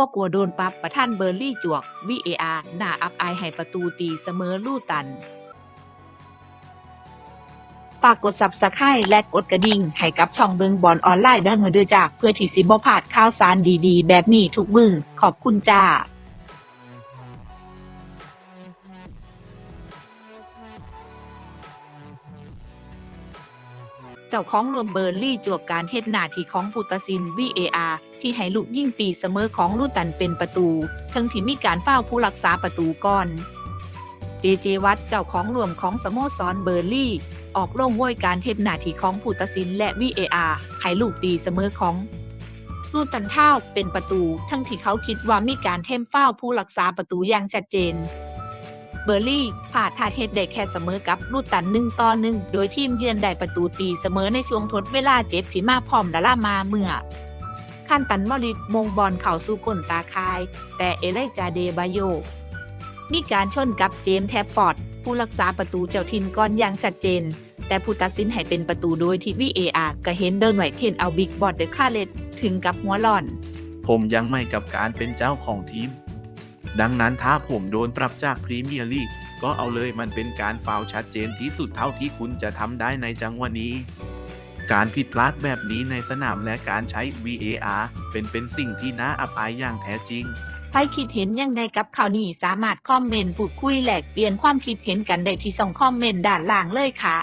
บ่กลัวโดนปรับประท่านเบอร์ลี่จวก VAR หน้าอับอายให้ประตูตีเสมอลู่ตันฝากกด Subscribe และกดกระดิ่งให้กับช่องเบิงบอลออนไลน์ด้านเดือจ้าเพื่อที่สิบ่พลาดข่าวสารดีๆ แบบนี้ทุกมือขอบคุณจ้า เจ้าของรวมเบอร์ลี่จวกการเฮ็ดหน้าที่ของผู้ตัดสิน VAR ที่ให้ลูกยิ่งตีเสมอของลูตันเป็นประตู ทั้งที่มีการเฝ้าผู้รักษาประตูก่อน เจเจวัตเจ้าของรวมของสโมสรเบอร์ลี่ ออกโรงโวยการเฮ็ดหน้าที่ของผู้ตัดสินและ VAR ให้ลูกตีเสมอของลูตันเท่าเป็นประตู ทั้งที่เขาคิดว่ามีการเทมเฝ้าผู้รักษาประตูอย่างชัดเจน เบอร์ลี่พลาทาเฮดได้แค่เสมอกับลูตันหนึ่งต่อหนึ่งโดยทีมเยือนได้ประตูตีเสมอในช่วงทดเวลาเจ็บที่มาพร้อมดารามาเมื่อคันตันมอริดมงบอลเข้าสู่ก้นตาคาย แต่เอเลจาเดบาโย มีการชนกับเจมส์แทฟฟอร์ดผู้รักษาประตูเจ้าถิ่นก่อนอย่างชัดเจน แต่ผู้ตัดสินให้เป็นประตูโดยที่ VAR ก็เห็นเดินไหวเทนเอาบิ๊กบอดเดอคาเลตถึงกับหัวหล่อน ผมยังไม่กับการเป็นเจ้าของทีม ดังนั้นถ้าผมโดนปรับจากพรีเมียร์ลีกก็เอาเลยมันเป็นการฟาวชัดเจนที่สุดเท่าที่คุณจะทำได้ในจังหวะนี้ การผิดพลาดแบบนี้ในสนามและการใช้ VAR เป็นเป็นสิ่งที่น่าอับอายอย่างแท้จริงใครคิดเห็นยังไงกับข่าวนี้สามารถคอมเมนต์พูดคุยแลกเปลี่ยนความคิดเห็นกันได้ที่ช่องคอมเมนต์ด้านล่างเลยค่ะ